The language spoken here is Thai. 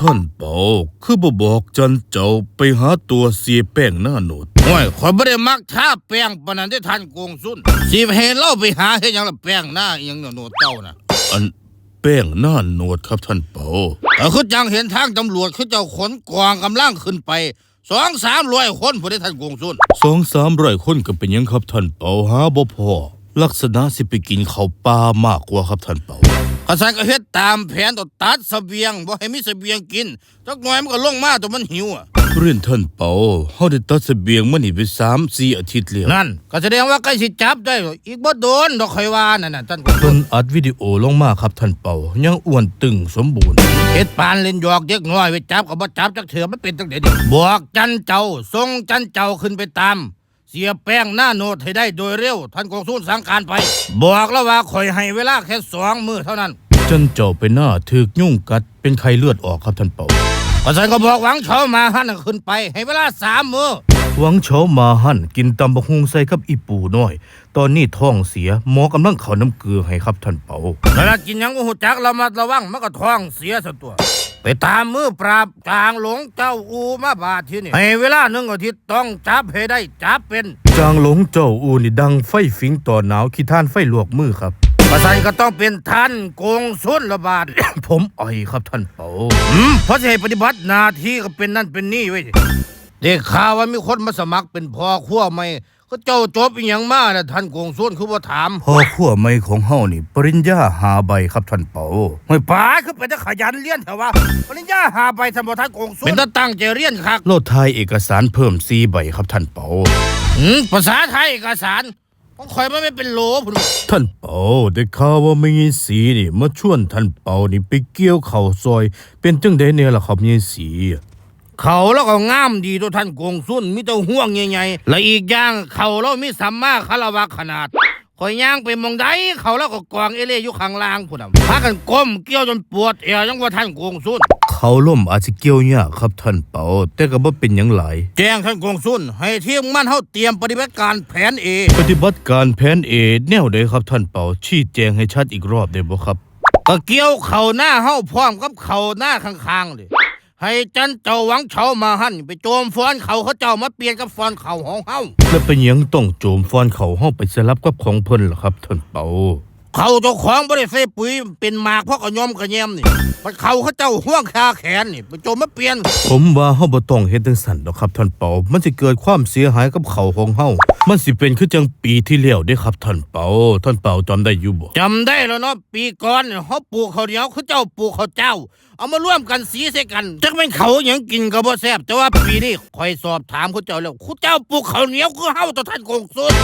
ท่านเปาคือบ่บอกจันเจ้าไปหาตัวเสียแป้งหน้าโหนดโอ้ยข่อยบ่ได้มักท่าแป้งปานนั้นได้ทันโกงสุนสิให้เราไปหาเฮ็ดหยังล่ะแป้งหน้าอิหยังเนาโนดเจ้าน่ะ อันแป้งหน้าโหนดครับท่านเปาแต่คือจังเห็นทางตำรวจคือเจ้าขนกองกำลังขึ้นไปสองสามร้อยคนผู้ได้ทันโกงสุนสองสามร้อยคนก็เป็นหยังครับท่านเปาหาบ่พอลักษณะสิไปกินข้าวปลามากกว่าครับท่านเปา ข้าสันก็เฮ็ดตามแผนต่อตัดเสบียงบ่ให้มีเสบียงกินจักหน่อยมันก็ลงมาตัวมันหิวอะเรียนท่านเปาเฮาได้ตัดเสบียงมานี่ไปสามสี่อาทิตย์แล้วนั่น ก็แสดงว่าใกล้สิจับได้ อีกบ่โดนดอกข่อยว่านั่นน่ะท่านโกงสุเพิ่นนอัดวิดีโอลงมาครับท่านเปายังอ้วนตึงสมบูรณ์เฮ็ดปานเล่นหยอกเด็กน้อยไปจับก็บ่จับจักเถื่อมันเป็นจังได๋ดิบอกจันเจ้าส่งจันเจ้าขึ้นไปตาม เสียแป้งหน้าโนดให้ได้โดยเร็ว ท่านกองสูนสั่งการไป บอกแล้วว่าข่อยให้เวลาแค่สองมื้อเท่านั้นจันเจ้าไปหน้าถึกยุ่งกัดเป็นไข้เลือดออกครับท่านเปาก็สันก็บอกหวังเฉามาหันขึ้นไปให้เวลาสามมื้อหวังเฉามาหั่นกินตำบักฮุงใส่กับอีปูน้อย ตอนนี้ท้องเสียหมอกำลังเข้าน้ำเกลือให้ครับท่านเปาเวลากินหยังก็หูจักเรามาระวังมันก็ท้องเสียซะตัว ไปตามมือปราบจางหลงเจ้าอูมาบาดที่นี่ให้เวลาหนึ่งอาทิตย์ต้องจับให้ได้จับเป็นจางหลงเจ้าอูนี่ดังไฟฟิงต่อหนาวขี้ท่านไฟลวกมือครับประสันก็ต้องเป็นท่านโกงสุนระบาด ผมอ่อยครับท่านเปาอืมเพราะจะให้ปฏิบัติหน้าที่ก็เป็นนั่นเป็นนี่ไว้ยเด็กข่าวว่ามีคนมาสมัครเป็นพ่อขั้วไม่ ก็เจ้าจบอีหยังมาน่ะท่านโกงส่วนคือว่าถามพ่อขั้วไม่ของเฮานี่ ปริญญาหาใบครับท่านเปาไม่ป้าคือเป็นตะขยันเรียนเถอะวะปริญญาหาไปทำบ่ท่านโกงส่วนเป็นตะตั้งใจเรียนคักโลดทายเอกสารเพิ่มซีใบครับท่านเปาอืมภาษาไทยเอกสารของข่อยมันไม่เป็นโหลพุ่นท่านเปาได้ข่าวว่าไม่ยีสีนี่มาชวนท่านเปานี่ไปเกี่ยวเข่าวซอย เป็นจังไดเนี่ยล่ะครับยีสี เขาแล้วก็งามดีตัวท่านโกงสุนมีแต่ห่วงใหญ่ๆและอีกอย่างเขาแล้วมีสัมมาคารวะขนาดข่อยย่างไปหมองใดเขาแล้วก็กองเอเล่อยู่ข้างล่างพุ่นน่ะพากันก้มเกี่ยวจนปวดเอวยังว่าท่านโกงสุนเขาล่มอาจจะเกี่ยวยากครับท่านเปาแต่ก็บ่เป็นหยังหลายแจ้งท่านกงสุนให้ทีมมันเฮาเตรียมปฏิบัติการแผนเอปฏิบัติการแผนเอแนวใดครับท่านเปาชี้แจงให้ชัดอีกรอบได้บ่ครับก็เกี่ยวเข่าหน้าเฮาพร้อมกับเข่าหน้าข้างๆเลย ให้จันเจ้าหวังเฉามาหั่นไปโจมฟ้อนเขาเขาเจ้ามาเปลี่ยนกับฟ้อนเขาของเฮา แล้วเป็นหยังต้องโจมฟอนเขาเฮาไปสลับกับของเพิ่นล่ะครับท่านเปา เขาเจ้าของบ่ได้ใส่ปุ๋ยเป็นหมากเพราะกระยอมกระแยมนี่มันเขาเขาเจ้าห่วงคาแขนนี่ไปโจมมาเปลี่ยน ผมว่าเฮาบ่ต้องเฮ็ดจังซั่นดอกครับท่านเปา มันสิเกิดความเสียหายกับเขาของเฮามันสิเป็นคือจังปีที่แล้วเด้ครับท่านเปา ท่านเปาจำได้อยู่บ่จำได้แล้วเนาะปีก่อนเนี่ยเขาปลูกข้าวเหนียวเขาเจ้าปลูกข้าวเจ้า เอามาร่วมกันสีใส่กันจักแม่นเขาหยังกินก็บ่แซ่บแต่ว่าปีนี้คอยสอบถามเขาเจ้าแล้วเขาเจ้าปลูกข้าวเหนียวคือเฮาต่อท่านกงสุน